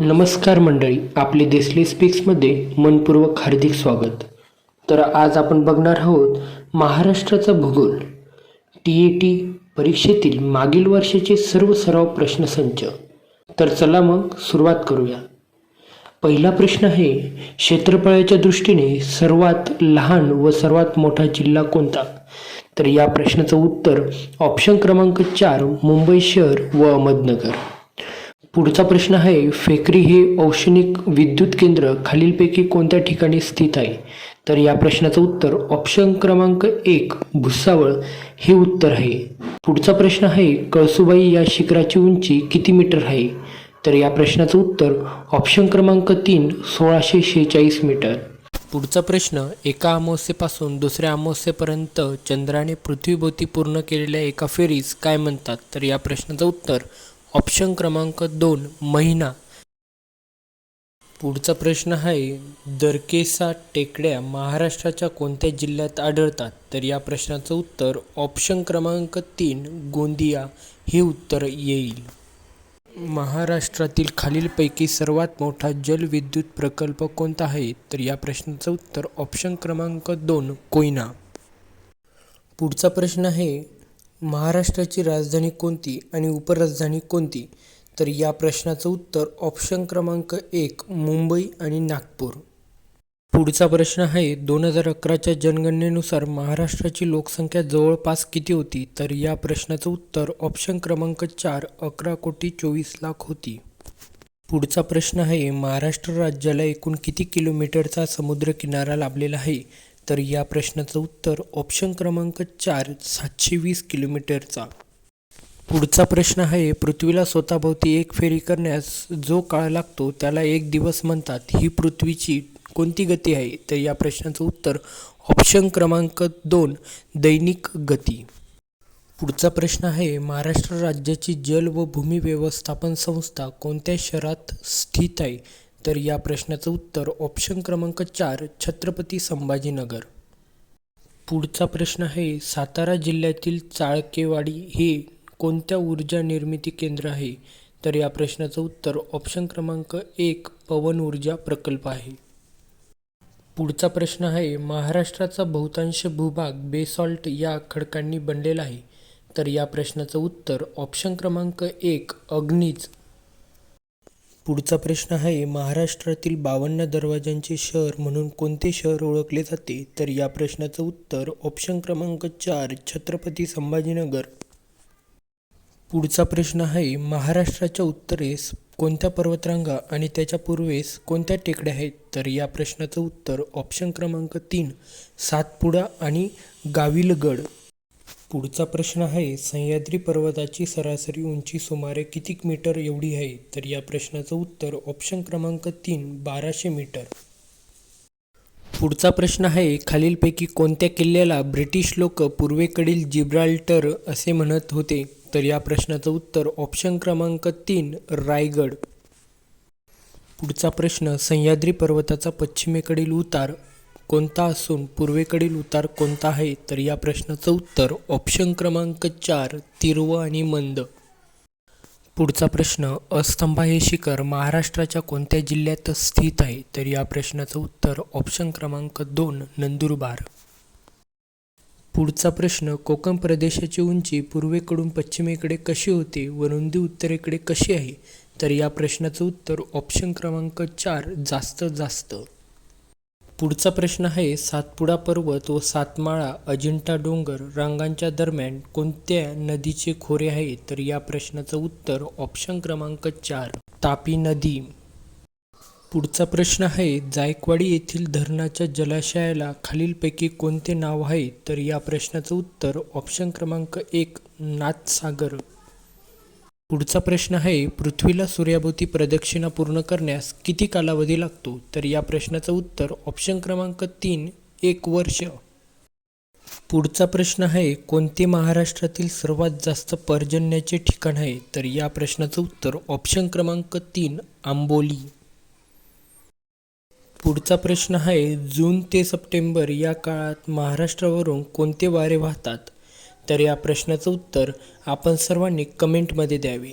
नमस्कार मंडळी आपले देसले स्पीक्समध्ये मनपूर्वक हार्दिक स्वागत. तर आज आपण बघणार आहोत महाराष्ट्राचा भूगोल. टी ए टी परीक्षेतील मागील वर्षाचे सर्व सराव प्रश्नसंच. तर चला मग सुरुवात करूया. पहिला प्रश्न आहे क्षेत्रफळाच्या दृष्टीने सर्वात लहान व सर्वात मोठा जिल्हा कोणता? तर या प्रश्नाचं उत्तर ऑप्शन क्रमांक चार मुंबई शहर व अहमदनगर. पुढचा प्रश्न आहे फेकरी हे औष्णिक विद्युत केंद्र खालीलपैकी कोणत्या ठिकाणी स्थित आहे? तर या प्रश्नाचं उत्तर ऑप्शन क्रमांक एक भुसावळ हे उत्तर आहे. पुढचा प्रश्न आहे कळसुबाई या शिखराची उंची किती मीटर आहे? तर या प्रश्नाचं उत्तर ऑप्शन क्रमांक तीन सोळाशे शेहेचाळीस मीटर. पुढचा प्रश्न एका अमावस्येपासून दुसऱ्या अमावस्येपर्यंत चंद्राने पृथ्वीभोवती पूर्ण केलेल्या एका फेरीस काय म्हणतात? तर या प्रश्नाचं उत्तर ऑप्शन क्रमांक दोन महिना. पुढचा प्रश्न आहे दरकेसा टेकड्या महाराष्ट्राच्या कोणत्या जिल्ह्यात आढळतात? तर या प्रश्नाचं उत्तर ऑप्शन क्रमांक तीन गोंदिया. हे उत्तर येईल. महाराष्ट्रातील खालीलपैकी सर्वात मोठा जलविद्युत प्रकल्प कोणता आहे? तर या प्रश्नाचं उत्तर ऑप्शन क्रमांक दोन कोयना. पुढचा प्रश्न आहे महाराष्ट्राची राजधानी कोणती आणि उपराजधानी कोणती? तर या प्रश्नाचं उत्तर ऑप्शन क्रमांक एक मुंबई आणि नागपूर. पुढचा प्रश्न आहे दोन हजार अकराच्या जनगणनेनुसार महाराष्ट्राची लोकसंख्या जवळपास किती होती? तर या प्रश्नाचं उत्तर ऑप्शन क्रमांक चार अकरा कोटी चोवीस लाख होती. पुढचा प्रश्न आहे महाराष्ट्र राज्याला एकूण किती किलोमीटरचा समुद्रकिनारा लाभलेला आहे? तर या प्रश्नाचं उत्तर ऑप्शन क्रमांक चार सातशे वीस किलोमीटरचा. पुढचा प्रश्न आहे पृथ्वीला स्वतःभोवती एक फेरी करण्यास जो काळ लागतो त्याला एक दिवस म्हणतात. ही पृथ्वीची कोणती गती आहे? तर या प्रश्नाचं उत्तर ऑप्शन क्रमांक दोन दैनिक गती. पुढचा प्रश्न आहे महाराष्ट्र राज्याची जल व भूमी व्यवस्थापन संस्था कोणत्या शहरात स्थित आहे? तर या प्रश्नाचं उत्तर ऑप्शन क्रमांक चार छत्रपती संभाजीनगर. पुढचा प्रश्न आहे सातारा जिल्ह्यातील चाळकेवाडी हे कोणत्या ऊर्जा निर्मिती केंद्र आहे? तर या प्रश्नाचं उत्तर ऑप्शन क्रमांक एक पवन ऊर्जा प्रकल्प आहे. पुढचा प्रश्न आहे महाराष्ट्राचा बहुतांश भूभाग बेसॉल्ट या खडकांनी बनलेला आहे. तर या प्रश्नाचं उत्तर ऑप्शन क्रमांक एक अग्निज पुढचा प्रश्न आहे महाराष्ट्रातील बावन्न दरवाजांचे शहर म्हणून कोणते शहर ओळखले जाते? तर या प्रश्नाचं उत्तर ऑप्शन क्रमांक चार छत्रपती संभाजीनगर. पुढचा प्रश्न आहे महाराष्ट्राच्या उत्तरेस कोणत्या पर्वतरांगा आणि त्याच्या पूर्वेस कोणत्या टेकड्या आहेत? तर या प्रश्नाचं उत्तर ऑप्शन क्रमांक तीन सातपुडा आणि गाविलगड. पुढचा प्रश्न आहे सह्याद्री पर्वताची सरासरी उंची सुमारे किती मीटर एवढी आहे? तर या प्रश्नाचं उत्तर ऑप्शन क्रमांक तीन बाराशे मीटर. पुढचा प्रश्न आहे खालीलपैकी कोणत्या किल्ल्याला ब्रिटिश लोक पूर्वेकडील जिब्राल्टर असे म्हणत होते? तर या प्रश्नाचं उत्तर ऑप्शन क्रमांक तीन रायगड. पुढचा प्रश्न सह्याद्री पर्वताचा पश्चिमेकडील उतार कोणता असून पूर्वेकडील उतार कोणता आहे तर या प्रश्नाचं उत्तर ऑप्शन क्रमांक चार तिरव आणि मंद. पुढचा प्रश्न अस्तंभा हे शिखर महाराष्ट्राच्या कोणत्या जिल्ह्यात स्थित आहे? तर या प्रश्नाचं उत्तर ऑप्शन क्रमांक दोन नंदुरबार. पुढचा प्रश्न कोकण प्रदेशाची उंची पूर्वेकडून पश्चिमेकडे कशी होते? व रुंदी उत्तरेकडे कशी आहे? तर या प्रश्नाचं उत्तर ऑप्शन क्रमांक चार जास्त जास्त. पुढचा प्रश्न आहे सातपुडा पर्वत व सातमाळा अजिंठा डोंगर रांगांच्या दरम्यान कोणत्या नदीचे खोरे आहे तर या प्रश्नाचं उत्तर ऑप्शन क्रमांक चार तापी नदी. पुढचा प्रश्न आहे जायकवाडी येथील धरणाच्या जलाशयाला खालीलपैकी कोणते नाव आहे? तर या प्रश्नाचं उत्तर ऑप्शन क्रमांक एक नाथसागर. पुढचा प्रश्न आहे पृथ्वीला सूर्याभोवती प्रदक्षिणा पूर्ण करण्यास किती कालावधी लागतो? तर या प्रश्नाचं उत्तर ऑप्शन क्रमांक तीन एक वर्ष. पुढचा प्रश्न आहे कोणते महाराष्ट्रातील सर्वात जास्त पर्जन्याचे ठिकाण आहे? तर या प्रश्नाचं उत्तर ऑप्शन क्रमांक तीन आंबोली. पुढचा प्रश्न आहे जून ते सप्टेंबर या काळात महाराष्ट्रावरून कोणते वारे वाहतात? तर या प्रश्नाचं उत्तर आपण सर्वांनी कमेंटमध्ये द्यावे.